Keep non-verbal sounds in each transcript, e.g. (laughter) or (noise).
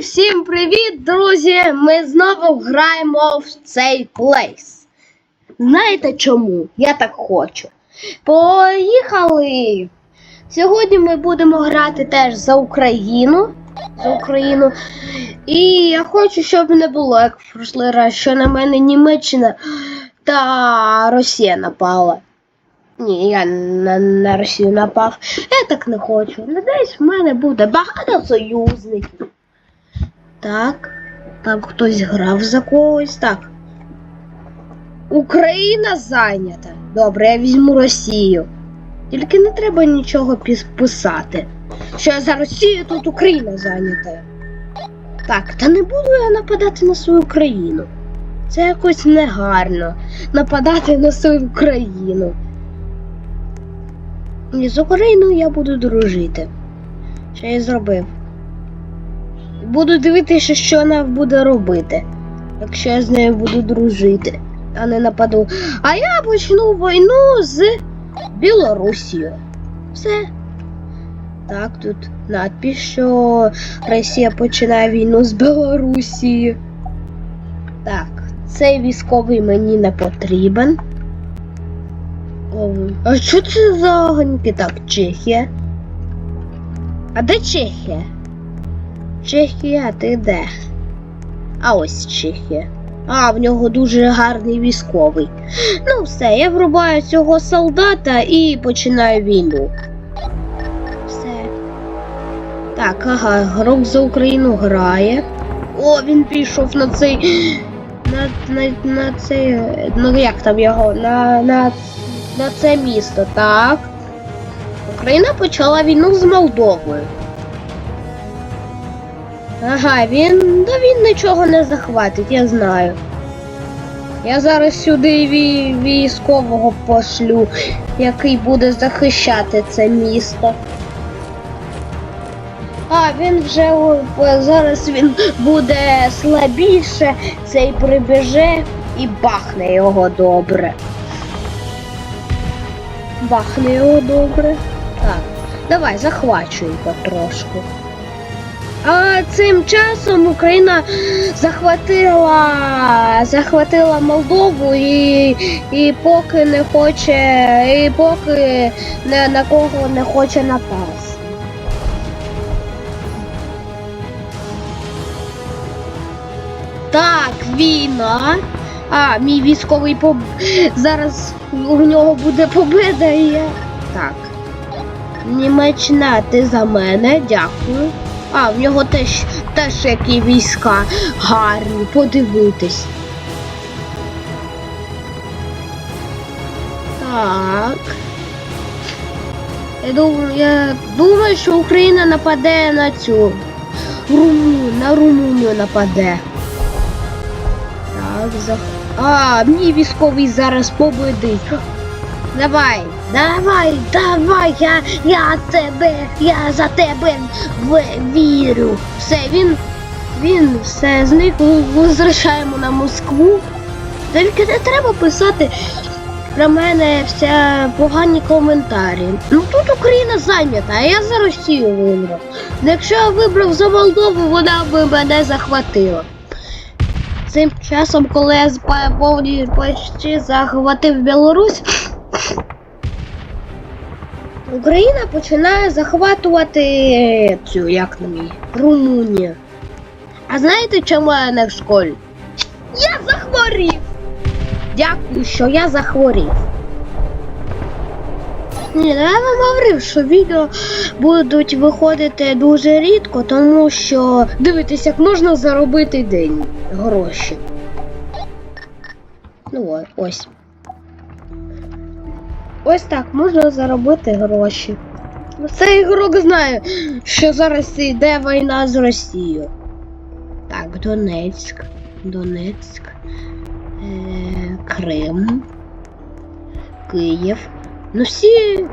всім привіт, друзі! Ми знову граємо в цей плейс. Знаєте чому? Я так хочу. Поїхали! Сьогодні ми будемо грати теж за Україну. За Україну. І я хочу, щоб не було, як в прошлий раз, що на мене Німеччина та Росія напала. Ні, я на, на Росію напав. Я так не хочу. Надіюсь, в мене буде багато союзників. Так, там хтось грав за когось. Так. Україна зайнята. Добре, я візьму Росію. Тільки не треба нічого піс- писати. Що я за Росію тут Україна зайнята. Так, та не буду я нападати на свою країну. Це якось негарно нападати на свою країну. І з Україною я буду дружити. Що я зробив? Буду дивитися, що вона буде робити, якщо я з нею буду дружити, а не нападу. А я почну війну з Білорусією. Все. Так, тут надпись, що Росія починає війну з Білорусією. Так, цей військовий мені не потрібен. А що це за огоньки? Так, Чехія. А де Чехія? Чехія, ти де? А ось Чехія. А, в нього дуже гарний військовий. Ну, все, я врубаю цього солдата і починаю війну. Все. Так, ага, грок за Україну грає. О, він пішов на цей. На, на, на цей. Ну як там його? На, на, на це місто, так. Україна почала війну з Молдовою. Ага, він. Да він нічого не захватить, я знаю. Я зараз сюди вій- військового пошлю, який буде захищати це місто. А, він вже зараз він буде слабіше, цей прибіже і бахне його добре. Бахне його добре. Так, давай, захвачуй потрошку. А цим часом Україна захватила захватила Молдову і, і поки не хоче, і поки не, на кого не хоче напасти. Так, війна. А, мій військовий поб... зараз у нього буде победа і я. Так. Німеччина, ти за мене, дякую. А, в нього теж, теж які війська гарні, подивитись. Так. Я думаю, я думаю, що Україна нападе на цю Руму, на Румунію нападе. Так, за... А, мій військовий зараз победить. Давай, давай, давай, я, я тебе, я за тебе вірю. Все, він, він все зник, возвращаємо на Москву. Тільки не треба писати про мене вся погані коментарі. Ну тут Україна зайнята, а я за Росію вибрав. Якщо я вибрав за Молдову, вона би мене захватила. Цим часом, коли я почти захватив Білорусь, Україна починає захватувати цю, як на мій, Румунію. А знаєте, чому я не в школі? Я захворів! Дякую, що я захворів. Ні, ну я вам говорив, що відео будуть виходити дуже рідко, тому що дивитесь, як можна заробити день гроші. Ну ось. Ось так можна заробити гроші. Ну, Цей ігрок знає, що зараз йде війна з Росією. Так, Донецьк, Донецьк, е, Крим, Київ. Ну всі.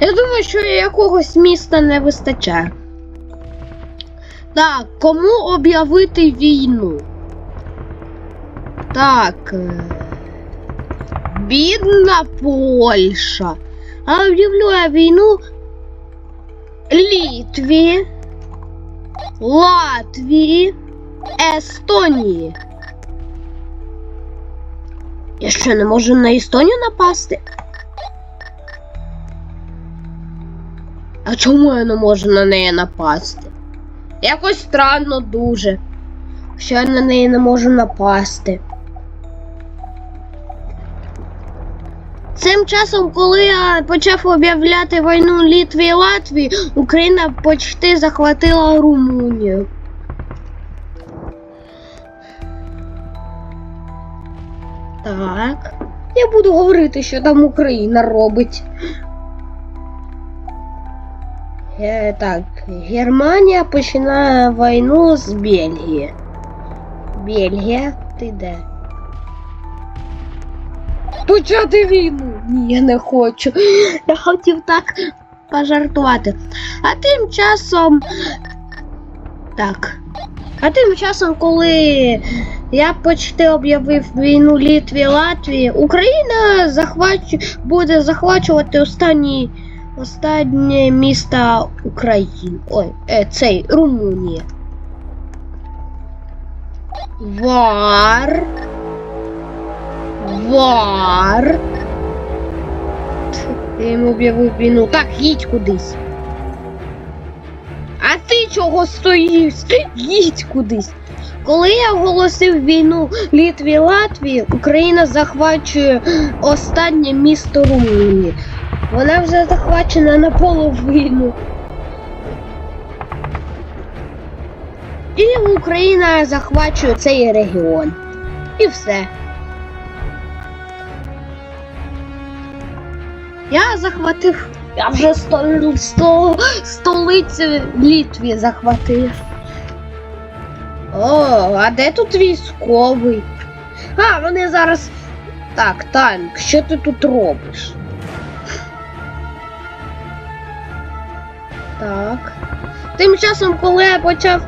Я думаю, що якогось міста не вистачає. Так, кому об'явити війну? Так. Бідна Польща. Я війну Літві. Латвії, Естонії. Я що, не можу на Естонію напасти? А чому я не можу на неї напасти? Якось странно дуже. Що я на неї не можу напасти. Цим часом, коли я почав об'являти війну Літві і Латвії, Україна почти захватила Румунію. Так. Я буду говорити, що там Україна робить. Е, так, Германія починає війну з Бельгії. Бельгія, ти де? Почати війну. Ні, я не хочу. (gasps) Я хотів так пожартувати. А тим часом. Так. А тим часом, коли я почти об'явив війну Літві Латвії, Україна захвач... буде захвачувати останні... останнє місто України. Ой, е, цей Румунія. Вар. Вар. Я йому об'явив війну. Так, їдь кудись. А ти чого стоїш? Їдь кудись. Коли я оголосив війну Літві Латвії, Україна захвачує останнє місто Румунії. Вона вже захвачена наполовину. І Україна захвачує цей регіон. І все. Я захватив. Я вже сто, сто, столицю Літві захватив. О, а де тут військовий? А, вони зараз. Так, танк, що ти тут робиш? Так. Тим часом, коли я почав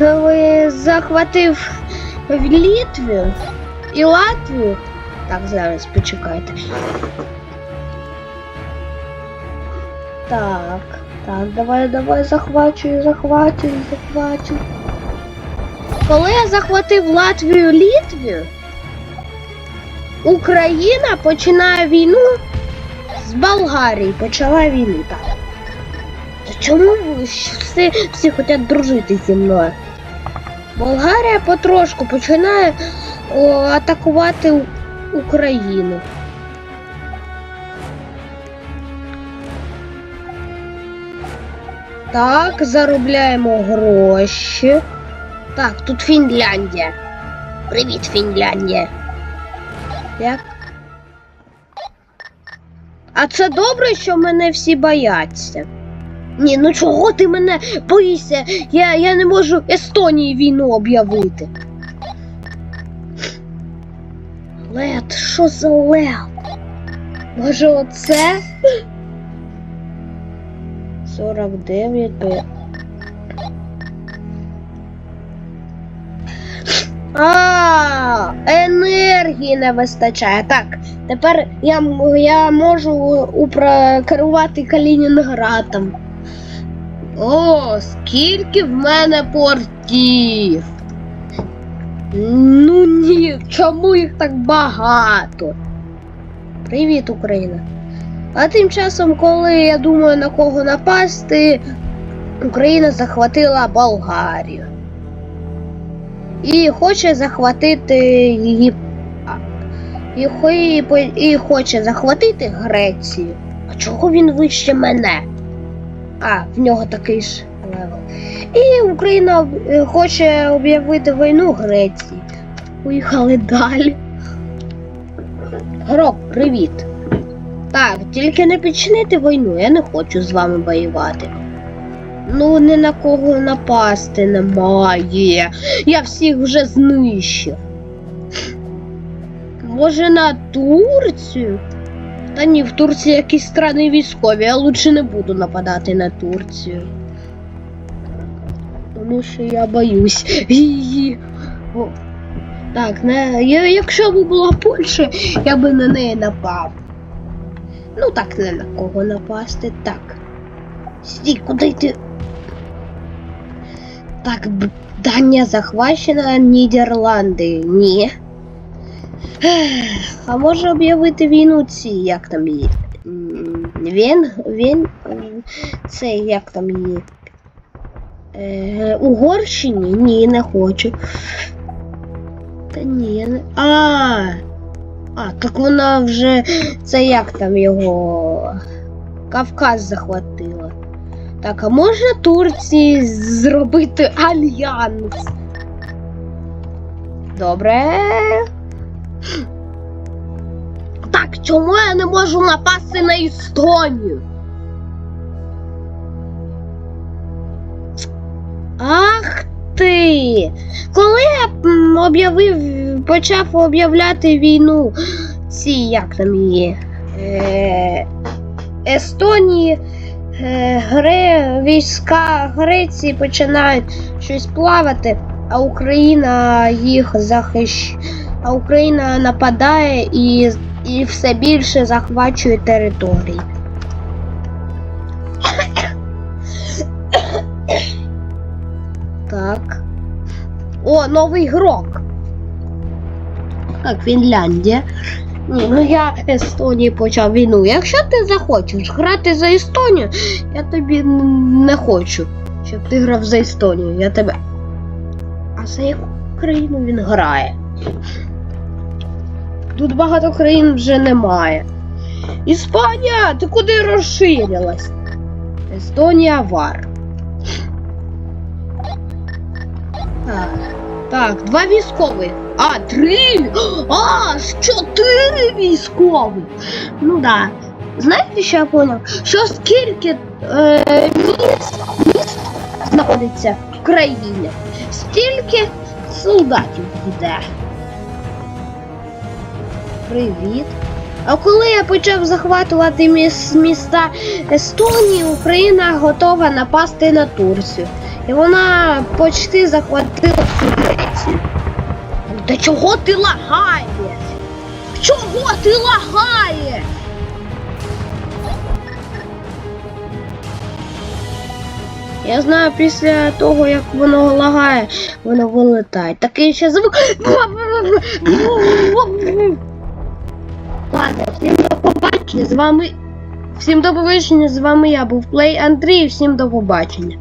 е, захватив Літвію і Латвію. Так, зараз почекайте. Так, так, давай, давай, захвачую, захвачую, захвачую. Коли я захватив Латвію Літвію, Україна починає війну з Болгарії. Почала війну так. Та чому всі, всі хочуть дружити зі мною? Болгарія потрошку починає о, атакувати Україну. Так, заробляємо гроші. Так, тут Фінляндія. Привіт, Фінляндія. Як? А це добре, що мене всі бояться. Ні, ну чого ти мене боїшся? Я, я не можу Естонії війну об'явити. Лед, що за лед? Може оце? 49. А, енергії не вистачає. Так, тепер я, я можу упра... керувати Калінінградом. О, скільки в мене портів. Ну ні, чому їх так багато? Привіт, Україна. А тим часом, коли я думаю на кого напасти, Україна захватила Болгарію. І хоче захватити її. І, і, і хоче захватити Грецію. А чого він вище мене? А, в нього такий ж левел. І Україна е, хоче об'явити війну Греції. Поїхали далі. Грок, привіт. Так, тільки не починайте війну, я не хочу з вами воювати. Ну, ні на кого напасти немає. Я всіх вже знищив. Може на Турцію? Та ні, в Турції якісь страни військові, я лучше не буду нападати на Турцію. Тому що я боюсь її. Так, я- якщо б була Польща, я би на неї напав. Ну так не на кого напасти. Так. Стій, куди ти? Так, Данія захвачена Нідерланди. Ні. А може об'явити війну ці, як там її? Він, він, це як там її? Е, Угорщині? Ні, не хочу. Та ні, я не. А, а, так вона вже. Це як там його. Кавказ захватила. Так, а можна Турції зробити альянс? Добре. Так, чому я не можу напасти на Естонію? Ах ти! Коли я об'явив, почав об'являти війну, ці як там її? Е, Естонії, е, війська Греції починають щось плавати, а Україна їх захищ... а Україна нападає і, і все більше захвачує території. Так. О, новий ігрок. Так, Фінляндія. Ні, ну я Естонії почав війну. Якщо ти захочеш грати за Естонію, я тобі не хочу, щоб ти грав за Естонію. Я тебе. А за яку країну він грає? Тут багато країн вже немає. Іспанія, ти куди розширилась? Естонія вар. Так. Так, два військових. А, три! А, чотири військових. Ну да. Знаєте, що я поняв? Що скільки е, міст, міст знаходиться в країні, стільки солдатів йде. Привіт. А коли я почав захватувати міс- міста Естонії, Україна готова напасти на Турцію. І вона почти захватила всю Грецію. Та чого ти лагаєш? Чого ти лагаєш? Я знаю, після того, як воно лагає, воно вилетає. Такий ще звук. Ладно, всім до побачення. З вами. Всім до побачення, з вами я був Плей Андрій, всім до побачення.